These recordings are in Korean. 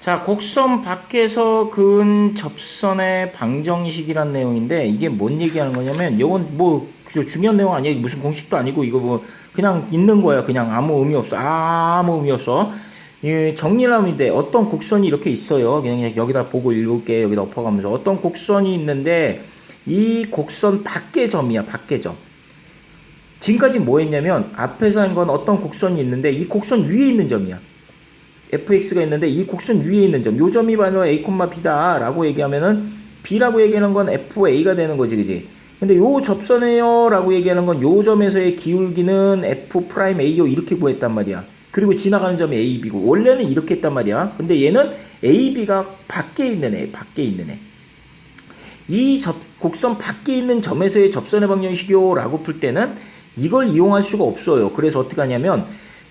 자, 곡선 밖에서 그은 접선의 방정식이란 내용인데 이게 뭔 얘기하는 거냐면 이건 뭐 중요한 내용 아니에요. 무슨 공식도 아니고 이거 뭐 그냥 있는 거야. 그냥 아무 의미 없어. 아무 의미 없어. 하면 돼. 어떤 곡선이 이렇게 있어요. 그냥 여기다 보고 읽을게. 여기다 엎어가면서 어떤 곡선이 있는데 이 곡선 밖의 점이야. 밖의 점. 지금까지 뭐 했냐면 앞에서 한 건 어떤 곡선이 있는데 이 곡선 위에 있는 점이야. Fx가 있는데 이 곡선 위에 있는 점, 요 점이 바로 a, b다 라고 얘기하면은 b라고 얘기하는 건 fa가 되는 거지, 그지? 근데 요 접선이에요 라고 얘기하는 건 요 점에서의 기울기는 f 프라임 a요 이렇게 구했단 말이야. 그리고 지나가는 점이 a, b고 원래는 이렇게 했단 말이야. 근데 얘는 a, b가 밖에 있는 애, 밖에 있는 애. 이 접, 곡선 밖에 있는 점에서의 접선의 방정식이요 라고 풀 때는 이걸 이용할 수가 없어요. 그래서 어떻게 하냐면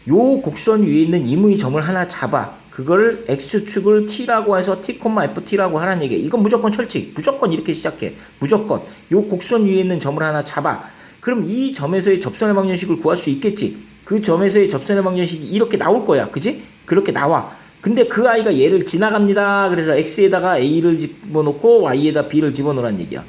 요 곡선 위에 있는 임의 점을 하나 잡아 그걸 x축을 t라고 해서 t, ft라고 하라는 얘기야. 이건 무조건 철칙. 무조건 이렇게 시작해. 무조건 요 곡선 위에 있는 점을 하나 잡아. 그럼 이 점에서의 접선의 방정식을 구할 수 있겠지. 그 점에서의 접선의 방정식이 이렇게 나올 거야. 그지? 그렇게 나와. 근데 그 아이가 얘를 지나갑니다. 그래서 x에다가 a를 집어넣고 y에다 b를 집어넣으란 얘기야.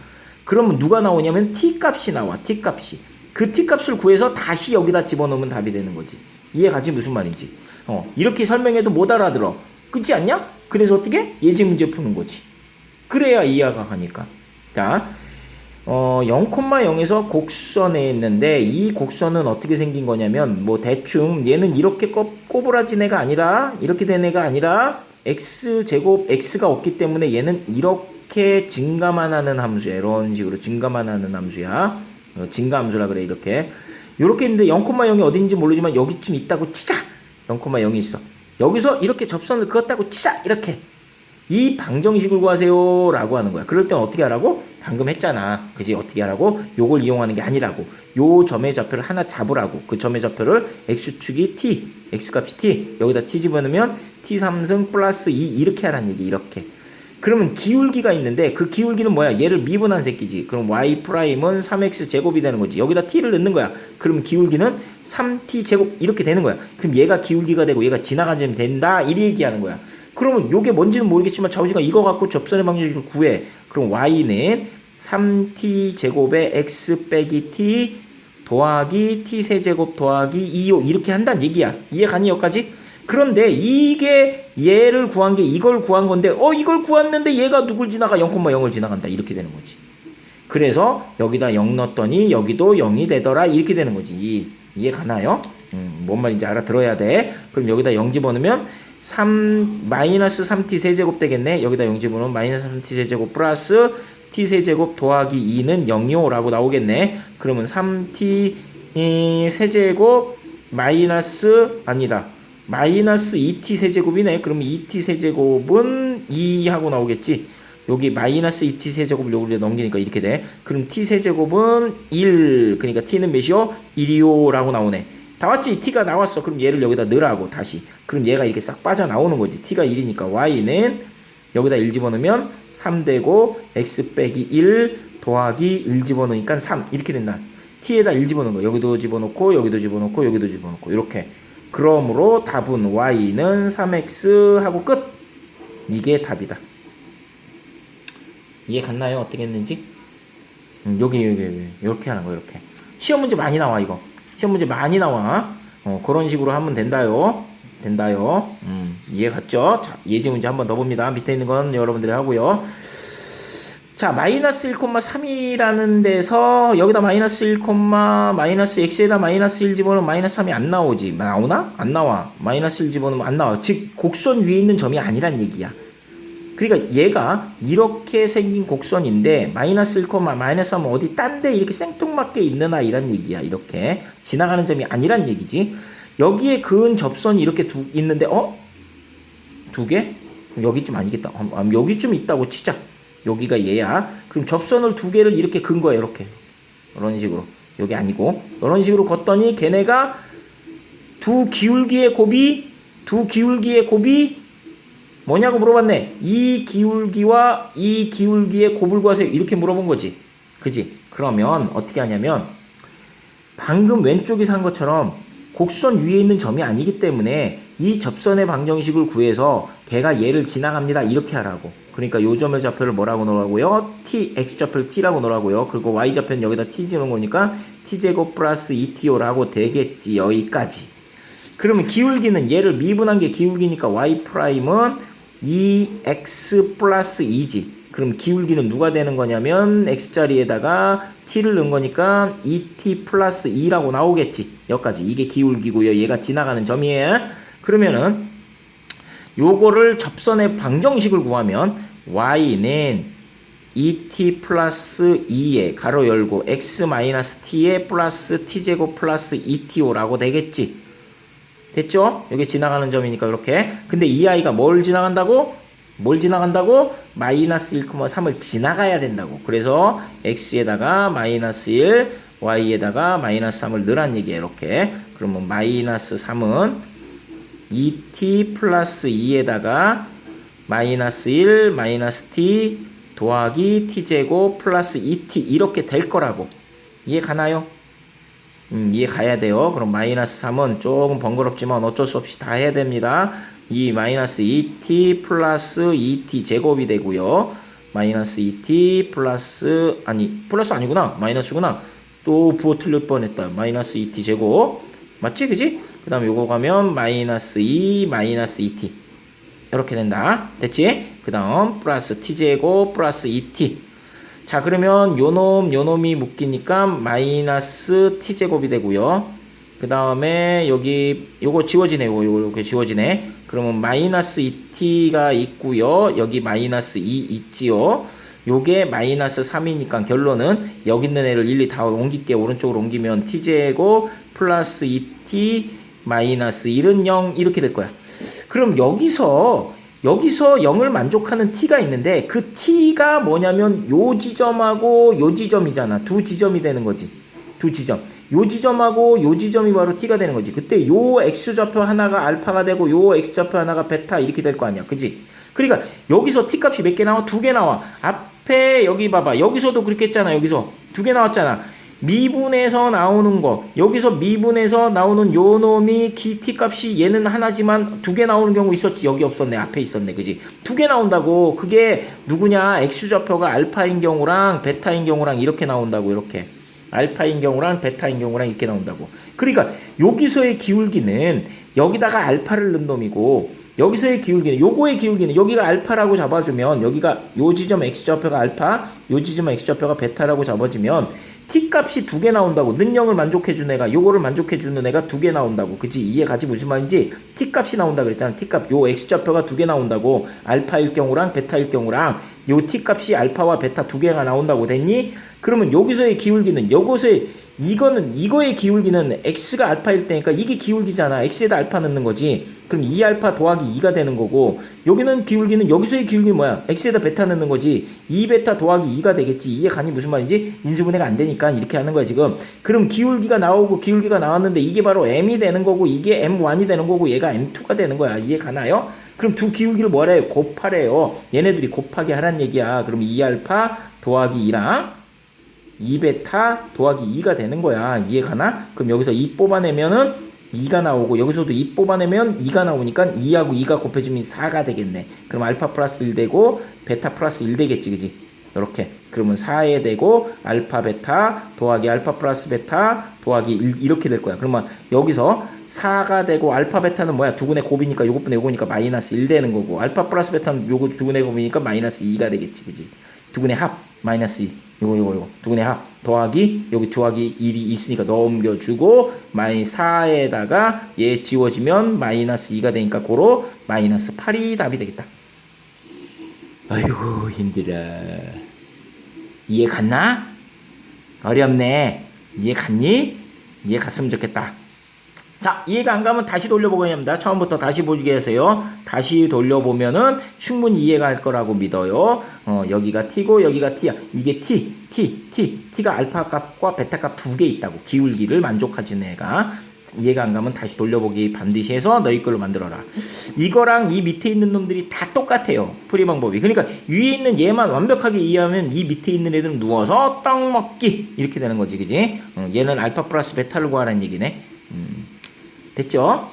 그러면 누가 나오냐면 t 값이 나와. t 값이. 그 t 값을 구해서 다시 여기다 집어넣으면 답이 되는 거지. 이해가지 무슨 말인지. 어, 이렇게 설명해도 못 알아들어. 그렇지 않냐? 그래서 어떻게? 예제 문제 푸는 거지. 그래야 이해가 가니까. 자, 어, 0,0에서 곡선에 있는데 이 곡선은 어떻게 생긴 거냐면 뭐 대충 얘는 이렇게 꼬, 꼬부라진 애가 아니라 이렇게 된 애가 아니라 x 제곱 x가 없기 때문에 얘는 이렇게 증가만 하는 함수야. 이런 식으로 증가만 하는 함수야. 어, 증가 함수라 그래 이렇게. 이렇게 있는데 0,0이 어딘지 모르지만 여기쯤 있다고 치자. 0,0이 있어. 여기서 이렇게 접선을 그었다고 치자. 이렇게. 이 방정식을 구하세요. 라고 하는 거야. 그럴 땐 어떻게 하라고? 방금 했잖아. 그지? 어떻게 하라고? 요걸 이용하는 게 아니라고. 요 점의 좌표를 하나 잡으라고. 그 점의 좌표를 x축이 t, x값이 t. 여기다 t 집어넣으면 t3승 플러스 2 이렇게 하라는 얘기. 이렇게. 그러면 기울기가 있는데 그 기울기는 뭐야? 얘를 미분한 새끼지. 그럼 y 프라임은 3x 제곱이 되는 거지. 여기다 t를 넣는 거야. 그럼 기울기는 3t 제곱 이렇게 되는 거야. 그럼 얘가 기울기가 되고 얘가 지나간 점이 된다. 이 얘기하는 거야. 그러면 요게 뭔지는 모르겠지만 좌우지가 이거 갖고 접선의 방정식을 구해. 그럼 y는 3t 제곱에 x 빼기 t 더하기 t 세제곱 더하기 2요 이렇게 한다는 얘기야. 이해 가니 여기까지? 그런데 이게 얘를 구한 게 이걸 구한 건데 어 이걸 구했는데 얘가 누굴 지나가 0,0을 지나간다 이렇게 되는 거지. 그래서 여기다 0 넣었더니 여기도 0이 되더라 이렇게 되는 거지. 이해 가나요? 음, 뭔 말인지 알아들어야 돼. 그럼 여기다 0 집어넣으면 3 마이너스 3t 세제곱 되겠네. 여기다 0 집어넣으면 마이너스 3t 세제곱 플러스 t 세제곱 더하기 2는 0이오라고 나오겠네. 그러면 3t 이 세제곱 마이너스 아니다. 마이너스 2t 세제곱이네. 그럼 2t 세제곱은 2하고 나오겠지. 여기 마이너스 2t 세제곱을 여기로 넘기니까 이렇게 돼. 그럼 t 세제곱은 1. 그러니까 t는 몇이요? 1이요 라고 나오네. 다 왔지? t가 나왔어. 그럼 얘를 여기다 넣으라고 다시. 그럼 얘가 이렇게 싹 빠져나오는 거지. t가 1이니까 y는 여기다 1 집어넣으면 3 되고 x 빼기 1 더하기 1 집어넣으니까 3 이렇게 된다. t에다 1 집어넣은 거. 여기도 집어넣고 여기도 집어넣고 여기도 집어넣고 이렇게. 그러므로 답은 y는 3x 하고 끝. 이게 답이다. 이해 갔나요? 어떻게 했는지? 음, 여기, 여기, 여기. 이렇게 하는 거, 이렇게. 시험 문제 많이 나와, 이거. 시험 문제 많이 나와. 어, 그런 식으로 하면 된다요. 된다요. 음, 이해 갔죠? 자, 예제 문제 한번 더 봅니다. 밑에 있는 건 여러분들이 하고요. 자, 마이너스 1,3이라는 데서 여기다 마이너스 1, 마이너스 x에다 마이너스 1 집어넣으면 마이너스 3이 안 나오지. 나오나? 안 나와. 마이너스 1 집어넣으면 안 나와. 즉, 곡선 위에 있는 점이 아니란 얘기야. 그러니까 얘가 이렇게 생긴 곡선인데 마이너스 1, 마이너스 3은 어디 딴 데 이렇게 생뚱맞게 있는 아이란 얘기야. 이렇게. 지나가는 점이 아니란 얘기지. 여기에 그은 접선이 이렇게 두, 있는데 어? 두 개? 여기쯤 아니겠다. 아, 여기쯤 있다고 치자. 여기가 얘야. 그럼 접선을 두 개를 이렇게 근 거야. 이렇게. 이런 식으로. 여기 아니고. 이런 식으로 걷더니 걔네가 두 기울기의 곱이 두 기울기의 곱이 뭐냐고 물어봤네. 이 기울기와 이 기울기의 곱을 구하세요. 이렇게 물어본 거지. 그지? 그러면 어떻게 하냐면 방금 왼쪽에서 한 것처럼 곡선 위에 있는 점이 아니기 때문에 이 접선의 방정식을 구해서 걔가 얘를 지나갑니다. 이렇게 하라고. 그러니까 요 점의 좌표를 뭐라고 넣으라고요? t, x 좌표를 t라고 넣으라고요. 그리고 y 좌표는 여기다 t 지는 거니까 t제곱 플러스 2to라고 되겠지. 여기까지. 그러면 기울기는 얘를 미분한 게 기울기니까 y 프라임은 2x 플러스 2지. 그럼 기울기는 누가 되는 거냐면 x자리에다가 t를 넣은 거니까 2t 플러스 2라고 나오겠지. 여기까지. 이게 기울기고요. 얘가 지나가는 점이에요. 그러면은 요거를 접선의 방정식을 구하면 y는 2t 플러스 2에 가로 열고 x 마이너스 t에 플러스 t제곱 플러스 2to라고 되겠지. 됐죠? 여기 지나가는 점이니까 이렇게. 근데 이 아이가 뭘 지나간다고? 뭘 지나간다고? 마이너스 1,3을 지나가야 된다고. 그래서 x에다가 마이너스 1, y에다가 마이너스 3을 넣으란 얘기예요. 이렇게. 그러면 마이너스 3은 2t 플러스 2에다가 마이너스 1 마이너스 t 더하기 t제곱 플러스 2t 이렇게 될 거라고 이해 가나요? 음, 이해 가야 돼요. 그럼 마이너스 3은 조금 번거롭지만 어쩔 수 없이 다 해야 됩니다. 이 마이너스 2t 플러스 2t 제곱이 되고요. 마이너스 2t 플러스 아니 플러스 아니구나 마이너스구나 또 부호 틀릴 뻔했다 마이너스 2t 제곱 맞지 그지? 그 다음에 요거 가면 마이너스 2 마이너스 2t 이렇게 된다. 됐지? 그 다음 플러스 t제곱 플러스 2t 자 그러면 요놈 요놈이 묶이니까 마이너스 t제곱이 되고요. 그 다음에 여기 요거 지워지네 요거 이렇게 지워지네. 그러면 마이너스 2t가 있고요. 여기 마이너스 2 있지요. 요게 마이너스 3이니까 결론은 여기 있는 애를 일일이 다 옮길게. 오른쪽으로 옮기면 t제곱 플러스 2t 마이너스 1은 0 이렇게 될 거야 그럼 여기서 여기서 0을 만족하는 t가 있는데 그 t가 뭐냐면 요 지점하고 요 지점이잖아. 두 지점이 되는 거지. 두 지점. 요 지점하고 요 지점이 바로 t가 되는 거지. 그때 요 x좌표 하나가 알파가 되고 요 x좌표 하나가 베타 이렇게 될 거 아니야. 그지? 그러니까 여기서 t 값이 몇 개 나와? 두 개 나와. 앞에 여기 봐봐. 여기서도 그렇게 했잖아 여기서. 두 개 나왔잖아 미분에서 나오는 거 여기서 미분에서 나오는 요 놈이 기 t 값이 얘는 하나지만 두 개 나오는 경우 있었지. 여기 없었네. 앞에 있었네. 그지? 두 개 나온다고. 그게 누구냐? X좌표가 알파인 경우랑 베타인 경우랑 이렇게 나온다고 이렇게. 알파인 경우랑 베타인 경우랑 이렇게 나온다고. 그러니까 여기서의 기울기는 여기다가 알파를 넣은 놈이고 여기서의 기울기는 요거의 기울기는 여기가 알파라고 잡아주면 여기가 요 지점 x좌표가 알파 요 지점 x좌표가 베타라고 잡아주면 t 값이 두 개 나온다고 능력을 만족해주는 애가 요거를 만족해주는 애가 두 개 나온다고. 그치? 이해 가지 무슨 말인지? T 값이 나온다 그랬잖아. T 값 요 x좌표가 두 개 나온다고. 알파일 경우랑 베타일 경우랑 요 t 값이 알파와 베타 두 개가 나온다고 됐니? 그러면 여기서의 기울기는 요것의 이거는 이거의 기울기는 x가 알파일 때니까 이게 기울기잖아. X에다 알파 넣는 거지. 그럼 2알파 더하기 2가 되는 거고 여기는 기울기는 여기서의 기울기는 뭐야? X에다 베타 넣는 거지. 2베타 더하기 2가 되겠지. 이해 가니 무슨 말인지 인수분해가 안 되니까 이렇게 하는 거야 지금. 그럼 기울기가 나오고 기울기가 나왔는데 이게 바로 m이 되는 거고 이게 m1이 되는 거고 얘가 m2가 되는 거야. 이해 가나요? 그럼 두 기울기를 뭐래요? 곱하래요. 얘네들이 곱하기 하란 얘기야. 그럼 2알파 더하기 2랑 2베타 더하기 2가 되는 거야. 이해가나? 그럼 여기서 2 뽑아내면은 2가 나오고 여기서도 2 뽑아내면 2가 나오니까 2하고 2가 곱해지면 4가 되겠네. 그럼 알파 플러스 1 되고 베타 플러스 1 되겠지. 그지? 이렇게. 그러면 4에 되고 알파 베타 더하기 알파 플러스 베타 더하기 1 이렇게 될 거야. 그러면 여기서 4가 되고 알파 베타는 뭐야? 두근의 곱이니까 요것분의 요거니까 마이너스 1 되는 거고 알파 플러스 베타는 요거 두근의 곱이니까 마이너스 2가 되겠지. 그지? 두근의 합 마이너스 2 요거 요거 요거. 두근의 합. 더하기 여기 더하기 1이 있으니까 넘겨주고 마이 4에다가 얘 지워지면 마이너스 2가 되니까 고로 마이너스 8이 답이 되겠다. 아이고 힘들어. 이해 갔나? 어렵네. 이해 갔니? 이해 갔으면 좋겠다 자, 이해가 안 가면 다시 돌려보고 합니다. 처음부터 다시 보게 하세요. 다시 돌려보면은 충분히 이해가 할 거라고 믿어요. 어, 여기가 t고 여기가 t야. 이게 t, t, t. t가 알파 값과 베타 값 두 개 있다고. 기울기를 만족하지는 애가. 이해가 안 가면 다시 돌려보기 반드시 해서 너희 걸로 만들어라. 이거랑 이 밑에 있는 놈들이 다 똑같아요. 풀이 방법이. 그러니까 위에 있는 얘만 완벽하게 이해하면 이 밑에 있는 애들은 누워서 떡 먹기 이렇게 되는 거지, 그지? 어, 얘는 알파 플러스 베타를 구하라는 얘기네. 음. 됐죠?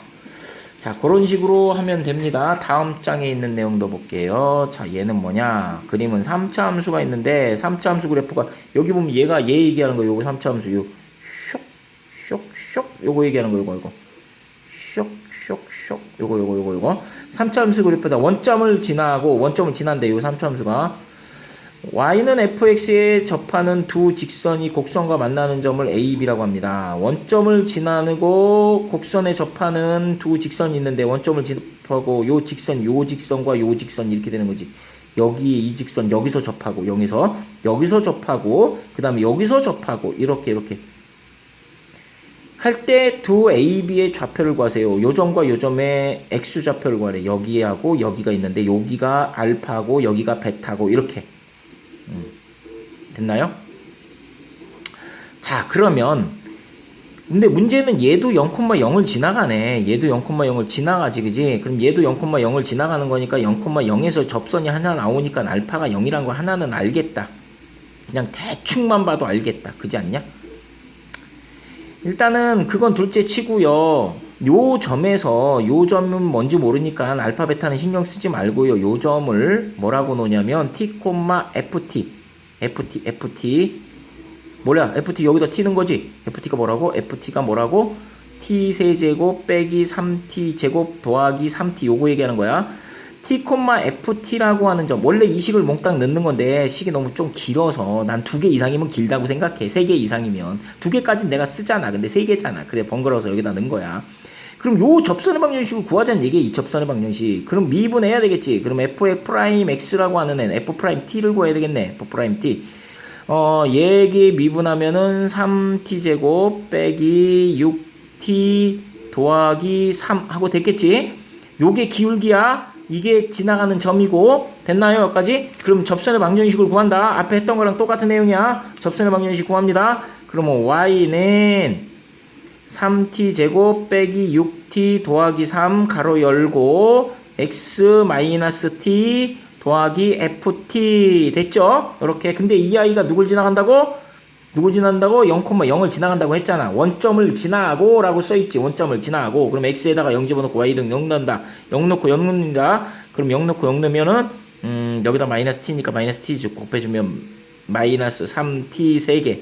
자, 그런 식으로 하면 됩니다. 다음 장에 있는 내용도 볼게요. 자, 얘는 뭐냐? 그림은 3차 함수가 있는데 3차 함수 그래프가 여기 보면 얘가 얘 얘기하는 거 요거 3차 함수 요 쇽, 쇽, 쇽 요거 얘기하는 거 요거 이거. 쇽, 쇽, 쇽 요거 요거 요거 요거. 3차 함수 그래프다. 원점을 지나고 원점을 지난데 요 3차 함수가 y는 fx에 접하는 두 직선이 곡선과 만나는 점을 a, b라고 합니다. 원점을 지나고 곡선에 접하는 두 직선이 있는데 원점을 접하고 요 직선, 요 직선과 요 직선 이렇게 되는 거지. 여기 이 직선 여기서 접하고 여기서 여기서 접하고 그다음에 여기서 접하고 이렇게 이렇게 할 때 두 A, B의 좌표를 구하세요. 요 점과 요 점의 x 좌표를 구하래. 여기하고 여기가 있는데 여기가 알파고 여기가 베타고 이렇게 음. 됐나요? 자, 그러면 근데 문제는 얘도 0,0을 지나가네. 얘도 0,0을 지나가지, 그지? 그럼 얘도 0,0을 지나가는 거니까 0,0에서 접선이 하나 나오니까 알파가 0이란 거 하나는 알겠다. 그냥 대충만 봐도 알겠다. 그지 않냐? 일단은 그건 둘째 치고요. 요 점에서 요 점은 뭔지 모르니까 알파 베타는 신경 쓰지 말고요. 요 점을 뭐라고 놓냐면 t, ft ft ft 뭐야? ft 여기다 t는 거지. ft가 뭐라고? ft가 뭐라고? t 세제곱 빼기 3t 제곱 더하기 3t 요거 얘기하는 거야. t, ft라고 하는 점 원래 이 식을 몽땅 넣는 건데 식이 너무 좀 길어서 난 두 개 이상이면 길다고 생각해 세 개 이상이면 두 개까지는 내가 쓰잖아 근데 세 개잖아 그래 번거로워서 여기다 넣은 거야 그럼 요 접선의 방정식을 구하자는 얘기야 이 접선의 방정식. 그럼 미분해야 되겠지. 그럼 f의 프라임 x라고 하는 애는 f 프라임 t를 구해야 되겠네 f 프라임 t. 어 얘기 미분하면은 3t 제곱 빼기 6t 더하기 3 하고 됐겠지? 요게 기울기야. 이게 지나가는 점이고. 됐나요 여기까지? 그럼 접선의 방정식을 구한다. 앞에 했던 거랑 똑같은 내용이야. 접선의 방정식 구합니다. 그러면 y는 3t 제곱 빼기 6t 더하기 3 가로 열고 x 마이너스 t 더하기 ft 됐죠? 이렇게 근데 이 아이가 누굴 지나간다고? 누굴 지나간다고? 0,0을 지나간다고 했잖아. 원점을 지나고 라고 써있지. 원점을 지나고. 그럼 x에다가 0 집어넣고 y 등 0 넣는다. 0 넣고 0 넣는다. 그럼 0 넣고 0 넣으면은 음, 여기다 마이너스 t니까 마이너스 t 곱해주면 마이너스 3t 3개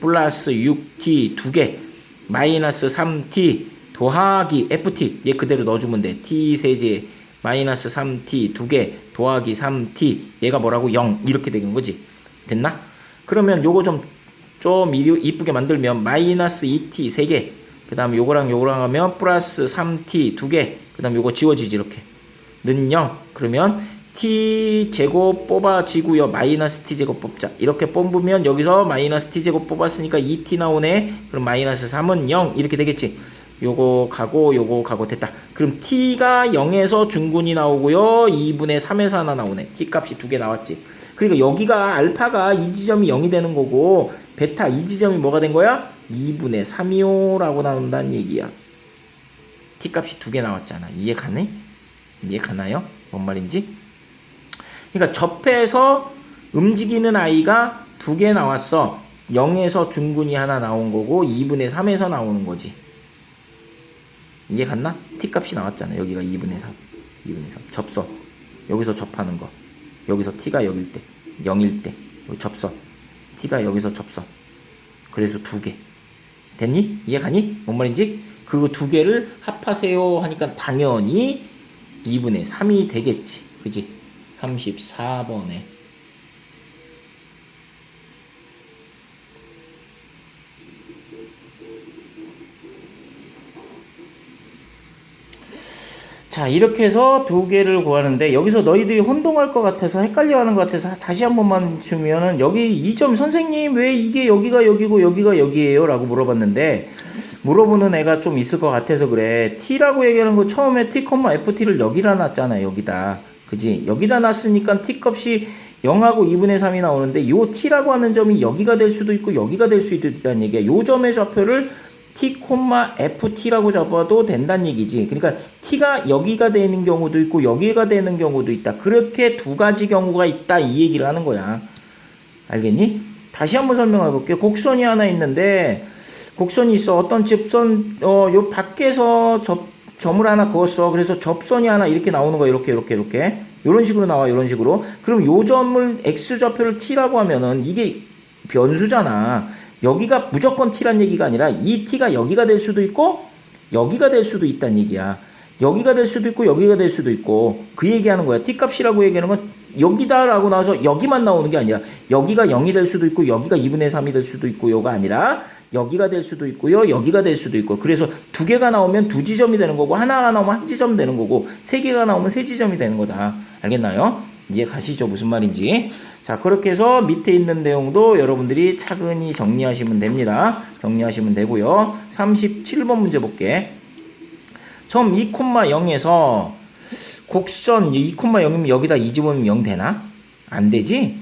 플러스 6t 2개 마이너스 3t 더하기 ft 얘 그대로 넣어주면 돼. t 세제 마이너스 3t 2개 더하기 3t 얘가 뭐라고? 0 이렇게 되는 거지. 됐나? 그러면 요거 좀 좀 이쁘게 만들면 마이너스 2t 3개. 그 다음 요거랑 요거랑 하면 플러스 3t 2개. 그 다음 요거 지워지지 이렇게. 는 0 그러면 t 제곱 뽑아지고요. 마이너스 t 제곱 뽑자. 이렇게 뽑으면 여기서 마이너스 t 제곱 뽑았으니까 2t 나오네. 그럼 마이너스 3은 0 이렇게 되겠지? 요거 가고 요거 가고 됐다. 그럼 t가 0에서 중군이 나오고요. 2분의 3에서 하나 나오네. T 값이 두 개 나왔지. 그러니까 여기가 알파가 이 지점이 0이 되는 거고 베타 이 지점이 뭐가 된 거야? 2분의 3이오라고 나온다는 얘기야. T 값이 두 개 나왔잖아. 이해 가네? 이해 가나요? 뭔 말인지? 그러니까 접해서 움직이는 아이가 두 개 나왔어 0에서 중군이 하나 나온 거고 2분의 3에서 나오는 거지 이해 갔나? t 값이 나왔잖아. 여기가 2분의 3. 2분의 3. 접선. 여기서 접하는 거. 여기서 t가 여길 때. 0일 때. 여기 접선. t가 여기서 접선. 그래서 두 개. 됐니? 이해 가니? 뭔 말인지? 그 두 개를 합하세요 하니까 당연히 2분의 3이 되겠지. 그지? 34번에. 자 이렇게 해서 두 개를 구하는데 여기서 너희들이 혼동할 것 같아서 헷갈려하는 것 같아서 다시 한 번만 주면은 여기 이 점 선생님 왜 이게 여기가 여기고 여기가 여기에요? 라고 물어봤는데 물어보는 애가 좀 있을 것 같아서 그래. T라고 얘기하는 거 처음에 t, ft를 여기다 놨잖아 여기다 그지 여기다 놨으니까 t 값이 0하고 2분의 3이 나오는데 요 t라고 하는 점이 여기가 될 수도 있고 여기가 될 수도 있다는 얘기야 요 점의 좌표를 t, ft라고 잡아도 된다는 얘기지. 그러니까 t가 여기가 되는 경우도 있고 여기가 되는 경우도 있다. 그렇게 두 가지 경우가 있다 이 얘기를 하는 거야. 알겠니? 다시 한번 설명해 볼게요. 곡선이 하나 있는데 곡선이 있어. 어떤 집선 어요 밖에서 접 점을 하나 그었어. 그래서 접선이 하나 이렇게 나오는 거야. 이렇게 이렇게 이렇게. 이런 식으로 나와. 이런 식으로. 그럼 요 점을 x 좌표를 t라고 하면은 이게 변수잖아. 여기가 무조건 t란 얘기가 아니라 이 t가 여기가 될 수도 있고 여기가 될 수도 있다는 얘기야. 여기가 될 수도 있고 여기가 될 수도 있고 그 얘기하는 거야. t 값이라고 얘기하는 건 여기다라고 나와서 여기만 나오는 게 아니라 여기가 0이 될 수도 있고 여기가 2분의 3이 될 수도 있고 요가 아니라 여기가 될 수도 있고요. 여기가 될 수도 있고. 그래서 두 개가 나오면 두 지점이 되는 거고 하나가 나오면 한 지점 되는 거고 세 개가 나오면 세 지점이 되는 거다. 알겠나요? 이해 가시죠? 무슨 말인지. 자, 그렇게 해서 밑에 있는 내용도 여러분들이 차근히 정리하시면 됩니다. 정리하시면 되고요. 37번 문제 볼게. 처음 2,0에서 곡선 2,0이면 여기다 2 집으면 0 되나? 안 되지?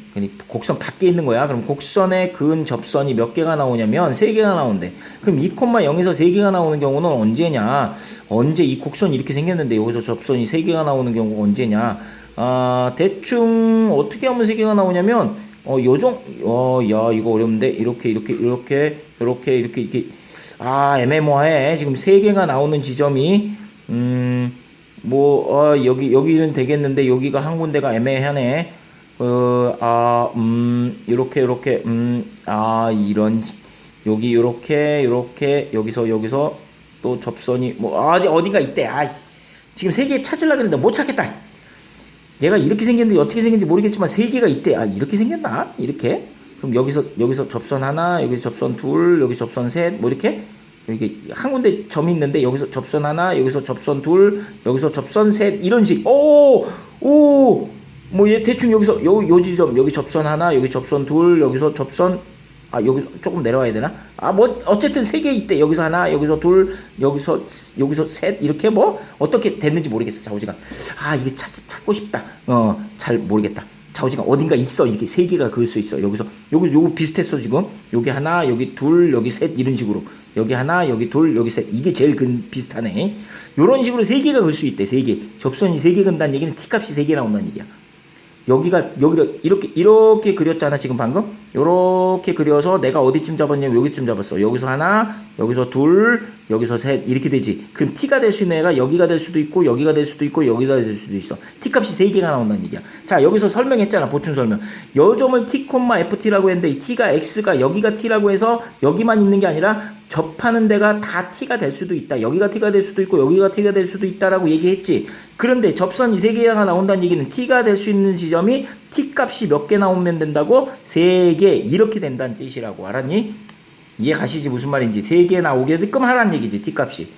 곡선 밖에 있는 거야. 그럼 곡선의 근 접선이 몇 개가 나오냐면 세 개가 나온대. 그럼 2,0에서 세 개가 나오는 경우는 언제냐? 언제 이 곡선이 이렇게 생겼는데 여기서 접선이 세 개가 나오는 경우가 언제냐? 아, 대충 어떻게 하면 세 개가 나오냐면 어, 요정 어, 야, 이거 어려운데 이렇게 이렇게 이렇게 이렇게 이렇게 이렇게 아, 애매모호해. 지금 세 개가 나오는 지점이 음, 뭐 어, 여기 여기는 되겠는데 여기가 한 군데가 애매하네. 어, 아, 음, 이렇게, 이렇게, 음, 아, 이런, 여기, 요렇게, 요렇게, 여기서, 여기서, 또 접선이, 뭐, 아, 어디, 어디가 있대. 아, 씨. 지금 세 개 찾으려고 했는데 못 찾겠다. 얘가 이렇게 생겼는데 어떻게 생겼는지 모르겠지만 세 개가 있대. 아, 이렇게 생겼나? 이렇게? 그럼 여기서, 여기서 접선 하나, 여기서 접선 둘, 여기 접선 셋, 뭐 이렇게? 이렇게 한 군데 점이 있는데 여기서 접선 하나, 여기서 접선 둘, 여기서 접선 셋, 이런 식. 오! 오! 뭐 얘 대충 여기서 요, 요 지점 여기 접선 하나 여기 접선 둘 여기서 접선 아 여기 조금 내려와야 되나? 아 뭐 어쨌든 세 개 있대. 여기서 하나 여기서 둘 여기서 여기서 셋 이렇게 뭐 어떻게 됐는지 모르겠어 좌우지간 아 이게 찾, 찾고 싶다. 어 잘 모르겠다. 좌우지간 어딘가 있어. 이게 세 개가 그을 수 있어. 여기서 여기 요거 비슷했어 지금. 여기 하나 여기 둘 여기 셋 이런 식으로. 여기 하나 여기 둘 여기 셋. 이게 제일 근 비슷하네. 요런 식으로 세 개가 그을 수 있대 세개. 접선이 세 개 근다는 얘기는 t 값이 세 개 나온다는 얘기야 여기가 여기를 이렇게 이렇게 그렸잖아 지금 방금 이렇게 그려서 내가 어디쯤 잡았냐면 여기쯤 잡았어. 여기서 하나 여기서 둘 여기서 셋 이렇게 되지. 그럼 t가 될 수 있는 애가 여기가 될 수도 있고 여기가 될 수도 있고 여기가 될 수도 있어. T 값이 세 개가 나온다는 얘기야. 자 여기서 설명했잖아 보충 설명. 요 점을 t, ft라고 했는데 이 t가 x가 여기가 t라고 해서 여기만 있는 게 아니라 접하는 데가 다 t가 될 수도 있다. 여기가 t가 될 수도 있고 여기가 t가 될 수도 있다라고 얘기했지. 그런데 접선 이 세 개가 나온다는 얘기는 t가 될 수 있는 지점이 t 값이 몇 개 나오면 된다고 세개 이렇게 된다는 뜻이라고 알았니? 이해 가시지 무슨 말인지 세개 나오게끔 하라는 얘기지 t 값이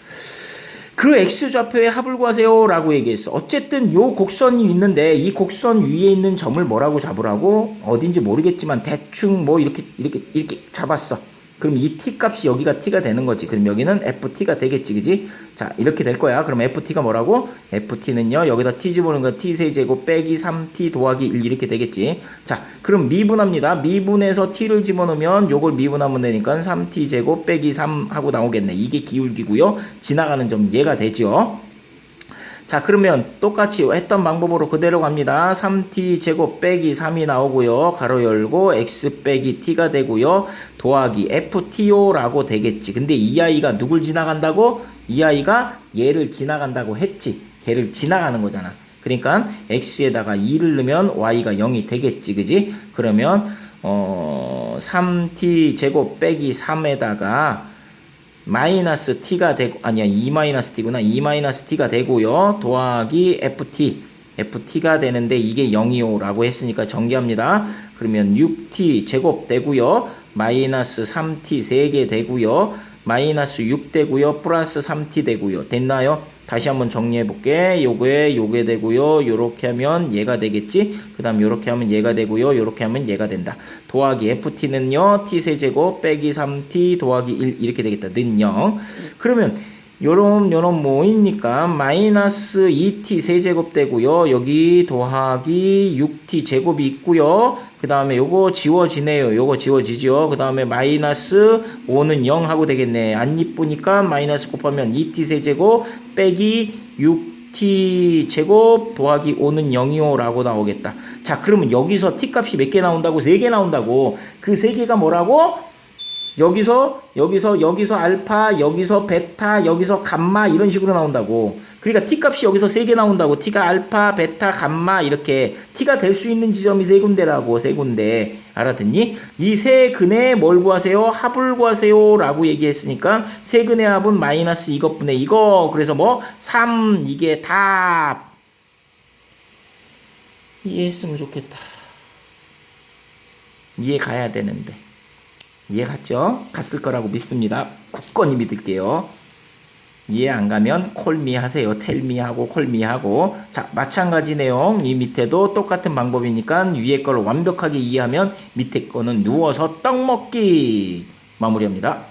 그 x 좌표의 합을 구하세요 라고 얘기했어. 어쨌든 요 곡선이 있는데 이 곡선 위에 있는 점을 뭐라고 잡으라고 어딘지 모르겠지만 대충 뭐 이렇게 이렇게 이렇게 잡았어. 그럼 이 t 값이 여기가 t가 되는 거지. 그럼 여기는 ft가 되겠지, 그지? 자, 이렇게 될 거야. 그럼 ft가 뭐라고? ft는요, 여기다 t 집어넣는 거 t 세제곱 빼기 3t 더하기 1 이렇게 되겠지. 자, 그럼 미분합니다. 미분해서 t를 집어넣으면 요걸 미분하면 되니까 3t 제곱 빼기 3 하고 나오겠네. 이게 기울기고요. 지나가는 점 얘가 되죠. 자 그러면 똑같이 했던 방법으로 그대로 갑니다. 3t 제곱 빼기 3이 나오고요. 가로 열고 x 빼기 t가 되고요. 더하기 ftO라고 되겠지. 근데 이 아이가 누굴 지나간다고? 이 아이가 얘를 지나간다고 했지. 걔를 지나가는 거잖아. 그러니까 x에다가 2를 넣으면 y가 0이 되겠지. 그지? 그러면 어 3t 제곱 빼기 3에다가 마이너스 t가 되고 아니야 2 마이너스 t구나. 2 마이너스 t가 되고요. 더하기 ft. ft가 되는데 이게 0이요라고 했으니까 전개합니다. 그러면 6t 제곱 되고요. 마이너스 3t 3개 되고요. 마이너스 6 되고요. 플러스 3t 되고요. 됐나요 다시 한번 정리해 볼게. 요게 요게 되고요. 요렇게 하면 얘가 되겠지? 그 다음 요렇게 하면 얘가 되고요. 요렇게 하면 얘가 된다. 더하기 ft는요. T 세제곱 빼기 3t 더하기 1 이렇게 되겠다. 는 0 그러면 요런 요런 뭐이니까 마이너스 2t 세제곱 되고요. 여기 더하기 6t 제곱이 있고요. 그 다음에 요거 지워지네요. 요거 지워지죠. 그 다음에 마이너스 5는 0 하고 되겠네. 안 이쁘니까 마이너스 곱하면 2t 세제곱 빼기 6t 제곱 더하기 5는 0이요 라고 나오겠다. 자 그러면 여기서 t 값이 몇 개 나온다고? 3개 나온다고. 그 3개가 뭐라고 여기서 여기서 여기서 알파 여기서 베타 여기서 감마 이런 식으로 나온다고. 그러니까 t 값이 여기서 세 개 나온다고. t가 알파 베타 감마 이렇게 t가 될 수 있는 지점이 세 군데라고 세 군데. 알아듣니 이 세 근의 뭘 구하세요? 합을 구하세요라고 얘기했으니까 세 근의 합은 마이너스 이것분의 이거. 그래서 뭐 3 이게 답 이해했으면 좋겠다. 이해 가야 되는데 이해 갔죠? 갔을 거라고 믿습니다. 굳건히 믿을게요. 이해 안 가면 콜미 하세요. 텔미 하고 콜미 하고 자 마찬가지 내용 이 밑에도 똑같은 방법이니까 위에 걸 완벽하게 이해하면 밑에 거는 누워서 떡 먹기 마무리합니다.